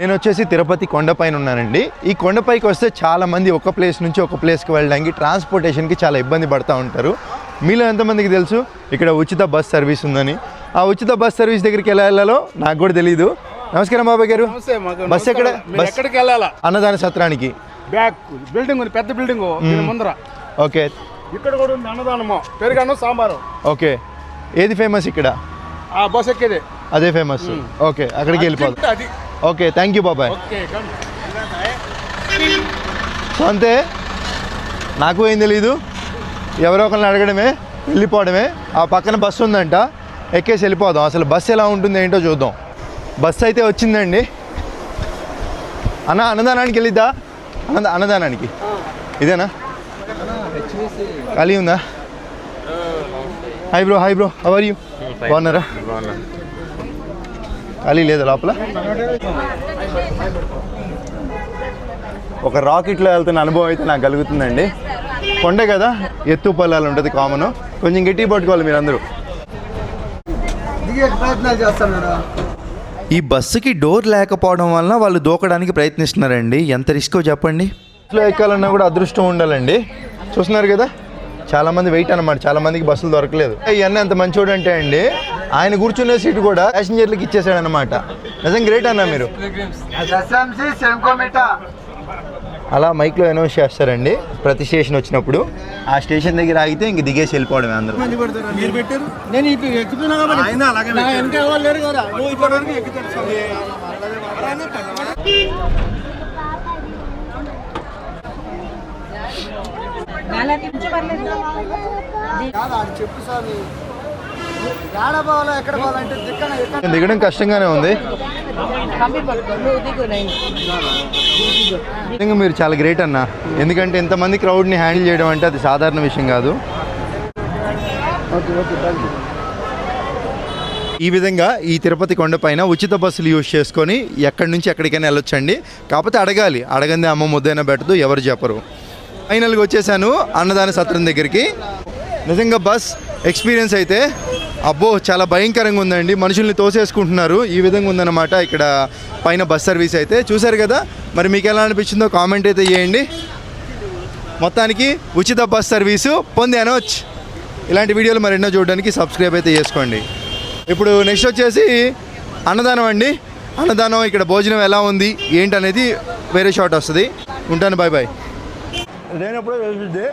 నేను వచ్చేసి తిరుపతి కొండపైన ఉన్నానండి. ఈ కొండపైకి వస్తే చాలా మంది ఒక ప్లేస్ నుంచి ఒక ప్లేస్కి వెళ్ళడానికి ట్రాన్స్పోర్టేషన్కి చాలా ఇబ్బంది పడుతూ ఉంటారు. మీలో ఎంతమందికి తెలుసు? ఇక్కడ ఉచిత బస్ సర్వీస్ ఉందని. ఆ ఉచిత బస్ సర్వీస్ దగ్గరికి ఎలా వెళ్ళాలో నాకు కూడా తెలియదు నమస్కారం బాబాయ్ గారు. బస్ ఎక్కడ? బస్ ఎక్కడికి వెళ్ళాలా? అన్నదాన సత్రానికి. బ్యాక్ బిల్డింగ్ ఉంది పెద్ద బిల్డింగ్. ముందర. ఓకే. ఇక్కడ కూడా ఉంది అన్నదానము. పెరుగన్నం సాంబారు. ఓకే. ఏది ఫేమస్ ఇక్కడ? ఆ బస్ ఎక్కేది. అదే ఫేమస్ ఓకే అక్కడికి వెళ్ళిపోదాం. అది. ఓకే థ్యాంక్ యూ బాబాయ్. Okay come. సో అంతే నాకు ఏం తెలీదు. ఎవరో ఒకరిని అడగడమే వెళ్ళిపోవడమే. ఆ పక్కన బస్సు ఉందంట ఎక్కేసి వెళ్ళిపోదాం. అసలు బస్సు ఎలా ఉంటుంది ఏంటో చూద్దాం. బస్సు అయితే వచ్చిందండి. అన్న అన్నదానానికి వెళ్ళిద్దా? అన్నద అన్నదానానికి. ఇదేనా? ఖాళీ ఉందా? Hi bro hi bro how are you బాగున్నారా? ఖాళీ లేదా లోపల? ఒక రాకెట్లో వెళ్తున్న అనుభవం అయితే నాకు కలుగుతుందండి. కొండే కదా ఎత్తు పొలాలు ఉంటుంది కామన్. కొంచెం గట్టి పట్టుకోవాలి మీరందరూ. ఈ బస్సుకి డోర్ లేకపోవడం వలన వాళ్ళు దూకడానికి ప్రయత్నిస్తున్నారండి. ఎంత రిస్కో చెప్పండి? బస్సులో ఎక్కాలన్నా కూడా అదృష్టం ఉండాలండి. చూస్తున్నారు కదా చాలా మంది వెయిట్ అనమాట చాలా మందికి బస్సులు దొరకలేదు. ఇవన్నీ ఎంత మంచోడు అంటే అండి ఆయన కూర్చునే సీటు కూడా ప్యాసింజర్లకు ఇచ్చేసాడు అనమాట నిజం గ్రేట్ అన్న మీరు. అలా మైక్లో అనౌన్స్ చేస్తారండి. ప్రతి స్టేషన్ వచ్చినప్పుడు. ఆ స్టేషన్ దగ్గర ఆగితే ఇంక దిగేసి వెళ్ళిపోవడమే అందరూ. మీరు పెట్టారు? నేను ఎక్కుతున్నా చెప్పు స్వామి. దిగడం కష్టంగానే ఉంది. నిజంగా మీరు చాలా గ్రేట్ అన్న. ఎందుకంటే ఇంతమంది క్రౌడ్ని హ్యాండిల్ చేయడం అంటే అది సాధారణ విషయం కాదు. ఈ విధంగా ఈ తిరుపతి కొండపైన ఉచిత బస్సులు యూజ్ చేసుకొని ఎక్కడి నుంచి ఎక్కడికైనా వెళ్ళొచ్చండి. కాకపోతే అడగాలి. అడగంది అమ్మ ముద్దైనా పెట్టదు ఎవరు చెప్పరు. ఫైనల్గా వచ్చేసాను అన్నదాన సత్రం దగ్గరికి. నిజంగా బస్ ఎక్స్పీరియన్స్ అయితే అబ్బో చాలా భయంకరంగా ఉందండి. మనుషుల్ని తోసేసుకుంటున్నారు. ఈ విధంగా ఉందన్నమాట ఇక్కడ పైన బస్ సర్వీస్ అయితే. చూశారు కదా? మరి మీకు ఎలా అనిపించిందో కామెంట్ అయితే చేయండి. మొత్తానికి ఉచిత బస్ సర్వీసు పొందాను ఇలాంటి వీడియోలు మరెన్నో చూడడానికి సబ్స్క్రైబ్ అయితే చేసుకోండి. ఇప్పుడు నెక్స్ట్ వచ్చేసి అన్నదానం అండి. అన్నదానం ఇక్కడ భోజనం ఎలా ఉంది ఏంటనేది వేరే షాట్ వస్తుంది. ఉంటాను బాయ్ బాయ్. లేనప్పుడే వెళ్తుంది